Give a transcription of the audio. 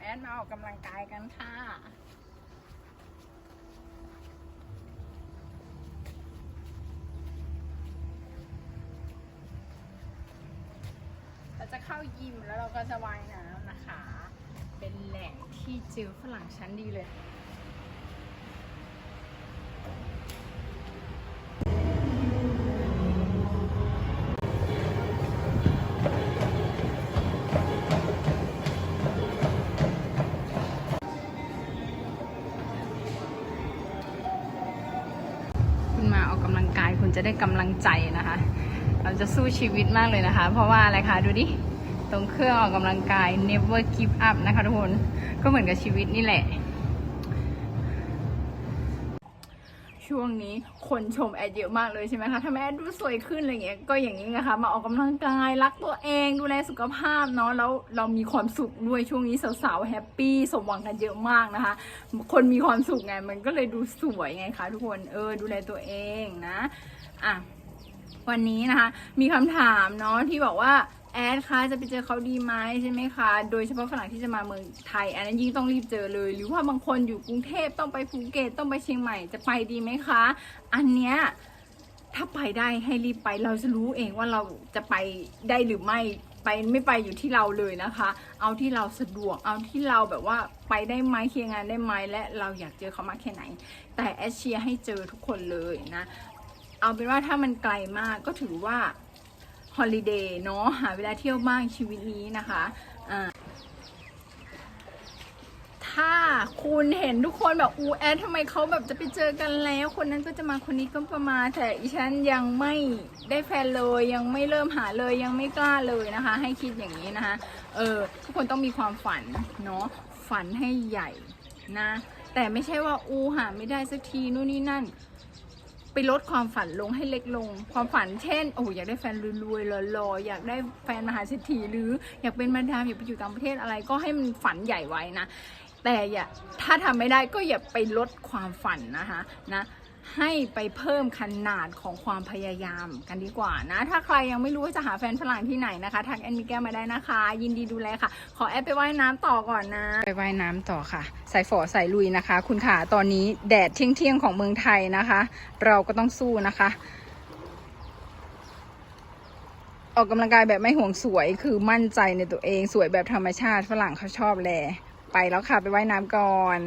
แอนมาออกกำลังกายกันค่ะ เราจะเข้ายิมแล้วเราก็จะว่ายน้ำนะคะ เป็นแหล่งที่เจอฝรั่งชั้นดีเลย กำออกกำลังกายคุณจะได้กำลังใจนะคะ เราจะสู้ชีวิตมากเลยนะคะ เพราะว่าอะไรคะดูดิตรงเครื่องออกกำลังกาย never give up นะคะทุกคนก็เหมือนกับชีวิตนี่แหละ ช่วงนี้คนชมแอดเยอะมากเลยใช่ไหมคะทำไมแอดดูสวยขึ้นอะไรเงี้ยก็อย่างนี้นะคะ มาออกกำลังกายรักตัวเองดูแลสุขภาพเนาะแล้วเรามีความสุขด้วยช่วงนี้สาวๆแฮปปี้สมหวังกันเยอะมากนะคะ คนมีความสุขไงมันก็เลยดูสวยไงคะทุกคนเออดูแลตัวเองนะอะวันนี้นะคะ มีคำถามเนาะที่บอกว่า แอดคะจะไปเจอเขาดีไหมใช่ไหมคะ โดยเฉพาะฝรั่งที่จะมาเมืองไทยอันนั้นยิ่งต้องรีบเจอเลย หรือว่าบางคนอยู่กรุงเทพต้องไปภูเก็ตต้องไปเชียงใหม่จะไปดีไหมคะ อันเนี้ยถ้าไปได้ให้รีบไปเราจะรู้เองว่าเราจะไปได้หรือไม่ไปไม่ไปอยู่ที่เราเลยนะคะ เอาที่เราสะดวก เอาที่เราแบบว่าไปได้ไหมเคลียร์งานได้ไหมและเราอยากเจอเขามากแค่ไหน แต่แอดเชียให้เจอทุกคนเลยนะ เอาเป็นว่าถ้ามันไกลมากก็ถือว่า ฮอลิเดย์เนาะหาเวลาเที่ยวบ้างชีวิตนี้นะคะอ่าถ้าคุณเห็นทุกคนแบบอูแอดทำไมเขาแบบจะไปเจอกันแล้ว คนนั้นก็จะมาคนนี้ก็ประมาแต่อีฉันยังไม่ได้แฟนเลยยังไม่เริ่มหาเลยยังไม่กล้าเลยนะคะ ให้คิดอย่างนี้นะคะเออทุกคนต้องมีความฝันเนาะฝันให้ใหญ่นะ แต่ไม่ใช่ว่าอูหาไม่ได้สักทีนู่นนี่นั่น ไปลดความฝันลงให้เล็กลง ความฝันเช่น โอ้อยากได้แฟนรวยๆหล่อๆอยากได้แฟนมหาเศรษฐีหรืออยากเป็นมาดามอยากไปอยู่ต่างประเทศอะไรก็ให้มันฝันใหญ่ไว้นะแต่อย่าถ้าทำไม่ได้ก็อย่าไปลดความฝันนะคะนะ ให้ไปเพิ่มขนาดของความพยายามกันดีกว่านะ ถ้าใครยังไม่รู้ว่าจะหาแฟนฝรั่งที่ไหนนะคะทักแอนมิแก้มาได้นะคะ ยินดีดูแลค่ะ ขอแอดไปว่ายน้ำต่อก่อนนะ ไปว่ายน้ำต่อค่ะใส่ฝอใส่ลุยนะคะ คุณค่ะตอนนี้แดดเที่ยงๆของเมืองไทยนะคะ เราก็ต้องสู้นะคะออกกำลังกายแบบไม่ห่วงสวยคือมั่นใจในตัวเองสวยแบบธรรมชาติฝรั่งเขาชอบแล ไปแล้วค่ะ ไปว่ายน้ำก่อน